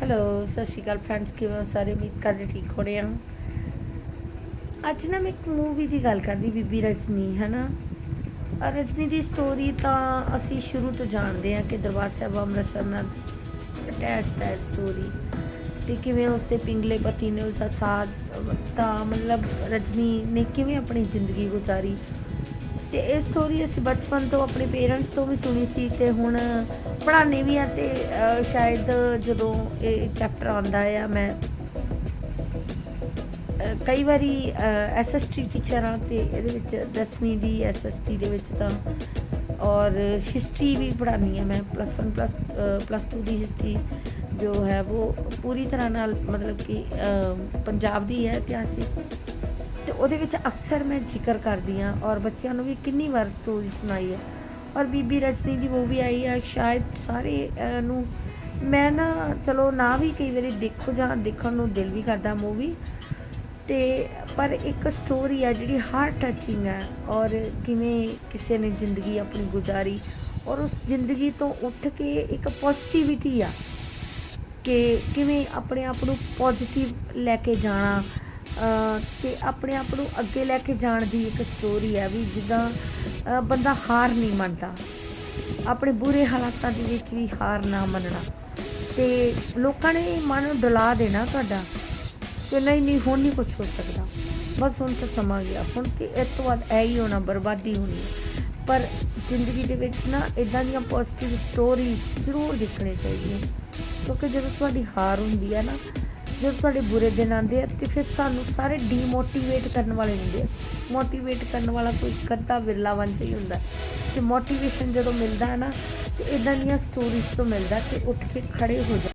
Hello, ਸਤਿ ਸ਼੍ਰੀ ਅਕਾਲ friends ਕਿਵੇਂ ਸਾਰੇ? ਉਮੀਦ ਕਰਦੇ ਠੀਕ ਹੋ ਰਹੇ ਆ। ਅੱਜ ਨਾ ਮੈਂ ਇੱਕ ਮੂਵੀ ਦੀ ਗੱਲ ਕਰਦੀ, ਬੀਬੀ ਰਜਨੀ ਹੈ ਨਾ ਰਜਨੀ ਦੀ ਸਟੋਰੀ ਤਾਂ ਅਸੀਂ ਸ਼ੁਰੂ ਤੋਂ ਜਾਣਦੇ ਆ ਕਿ ਦਰਬਾਰ ਸਾਹਿਬ ਅੰਮ੍ਰਿਤਸਰ ਨਾਲ ਅਟੈਚਡ ਹੈ ਸਟੋਰੀ ਤੇ ਕਿਵੇਂ ਉਸ ਦੇ ਪਿੰਗਲੇ ਪਤੀ ਨੇ ਉਸ ਦਾ ਸਾਥ ਤਾਂ ਮਤਲਬ ਰਜਨੀ ਨੇ ਕਿਵੇਂ ਆਪਣੀ ਜ਼ਿੰਦਗੀ ਗੁਜ਼ਾਰੀ? ਤੇ ਇਹ ਸਟੋਰੀ ਅਸੀਂ ਬਚਪਨ ਤੋਂ ਆਪਣੇ ਪੇਰੈਂਟਸ ਤੋਂ ਵੀ ਸੁਣੀ ਸੀ ਤੇ ਹੁਣ ਪੜ੍ਹਾਉਂਦੇ ਵੀ ਆ ਤੇ ਸ਼ਾਇਦ ਜਦੋਂ ਇਹ ਚੈਪਟਰ ਆਉਂਦਾ ਆ, ਮੈਂ ਕਈ ਵਾਰੀ ਐਸਐਸਟੀ ਟੀਚਰਾਂ ਤੇ ਇਹਦੇ ਵਿੱਚ 10ਵੀਂ ਦੀ ਐਸਐਸਟੀ ਦੇ ਵਿੱਚ ਤਾਂ, ਔਰ ਹਿਸਟਰੀ ਵੀ ਪੜ੍ਹਾਉਂਦੀ ਹਾਂ ਮੈਂ ਪਲੱਸ 1 ਪਲੱਸ ਪਲੱਸ 2 ਦੀ ਹਿਸਟਰੀ ਜੋ ਹੈ, ਉਹ ਪੂਰੀ ਤਰ੍ਹਾਂ ਨਾਲ ਮਤਲਬ ਕਿ ਪੰਜਾਬ ਦੀ ਹੈ ਇਤਿਹਾਸਿਕ। ਤੇ ਉਹਦੇ ਵਿੱਚ ਅਕਸਰ ਮੈਂ ਜ਼ਿਕਰ ਕਰਦੀ ਹਾਂ ਔਰ ਬੱਚਿਆਂ ਨੂੰ ਵੀ ਕਿੰਨੀ ਵਾਰ ਸਟੋਰੀ ਸੁਣਾਈ ਹੈ। ਔਰ ਬੀਬੀ ਰਜਨੀ ਦੀ ਮੂਵੀ ਆਈ ਆ ਸ਼ਾਇਦ ਸਾਰੇ ਨੂੰ ਮੈਂ ਨਾ, ਚਲੋ ਨਾ ਵੀ ਕਈ ਵਾਰੀ ਦੇਖੋ ਜਾਂ ਦੇਖਣ ਨੂੰ ਦਿਲ ਵੀ ਕਰਦਾ ਮੂਵੀ ਤੇ ਪਰ ਇੱਕ ਸਟੋਰੀ ਆ ਜਿਹੜੀ ਹਾਰਟ ਟੱਚਿੰਗ ਹੈ ਔਰ ਕਿਵੇਂ ਕਿਸੇ ਨੇ ਜ਼ਿੰਦਗੀ ਆਪਣੀ ਗੁਜ਼ਾਰੀ ਔਰ ਉਸ ਜ਼ਿੰਦਗੀ ਤੋਂ ਉੱਠ ਕੇ ਇੱਕ ਪੋਜ਼ਿਟਿਵਿਟੀ ਆ ਕਿ ਕਿਵੇਂ ਆਪਣੇ ਆਪ ਨੂੰ ਪੋਜ਼ਿਟਿਵ ਲੈ ਕੇ ਜਾਣਾ ਤੇ ਆਪਣੇ ਆਪ ਨੂੰ ਅੱਗੇ ਲੈ ਕੇ ਜਾਣ ਦੀ ਇੱਕ ਸਟੋਰੀ ਹੈ ਵੀ ਜਿੱਦਾਂ ਬੰਦਾ ਹਾਰ ਨਹੀਂ ਮੰਨਦਾ। ਆਪਣੇ ਬੁਰੇ ਹਾਲਾਤਾਂ ਦੇ ਵਿੱਚ ਵੀ ਹਾਰ ਨਾ ਮੰਨਣਾ। ਤੇ ਲੋਕਾਂ ਨੇ ਮਨ ਨੂੰ ਡੁਲਾ ਦੇਣਾ ਤੁਹਾਡਾ ਕਿ ਨਹੀਂ ਨਹੀਂ, ਹੁਣ ਨਹੀਂ ਕੁਝ ਹੋ ਸਕਦਾ। ਬਸ ਹੁਣ ਤਾਂ ਸਮਾਂ ਗਿਆ। ਹੁਣ ਤੇ ਇਸ ਤੋਂ ਬਾਅਦ ਐ ਹੀ ਹੋਣਾ, ਬਰਬਾਦੀ ਹੋਣੀ ਪਰ ਜ਼ਿੰਦਗੀ ਦੇ ਵਿੱਚ ਨਾ ਇਦਾਂ ਦੀਆਂ ਪੋਜ਼ਿਟਿਵ ਸਟੋਰੀਜ਼ ਜ਼ਰੂਰ ਦੇਖਣੇ ਚਾਹੀਦੀਆਂ ਕਿਉਂਕਿ ਜਦੋਂ ਤੁਹਾਡੀ ਹਾਰ ਹੁੰਦੀ ਹੈ ਨਾ ਜਦੋਂ ਤੁਹਾਡੇ ਬੁਰੇ ਦਿਨ ਆਉਂਦੇ ਆ ਤੇ ਫਿਰ ਤੁਹਾਨੂੰ ਸਾਰੇ ਡੀਮੋਟੀਵੇਟ ਕਰਨ ਵਾਲੇ ਹੁੰਦੇ ਆ। ਮੋਟੀਵੇਟ ਕਰਨ ਵਾਲਾ ਕੋਈ ਕਰਤਾ ਵਿਰਲਾ ਵੰਜ ਹੀ ਹੁੰਦਾ। ਤੇ ਮੋਟੀਵੇਸ਼ਨ ਜਦੋਂ ਮਿਲਦਾ ਹੈ ਨਾ, ਤੇ ਇਦਾਂ ਦੀਆਂ ਸਟੋਰੀਜ਼ ਤੋਂ ਮਿਲਦਾ ਕਿ ਉੱਠ ਕੇ ਖੜੇ ਹੋ ਜਾ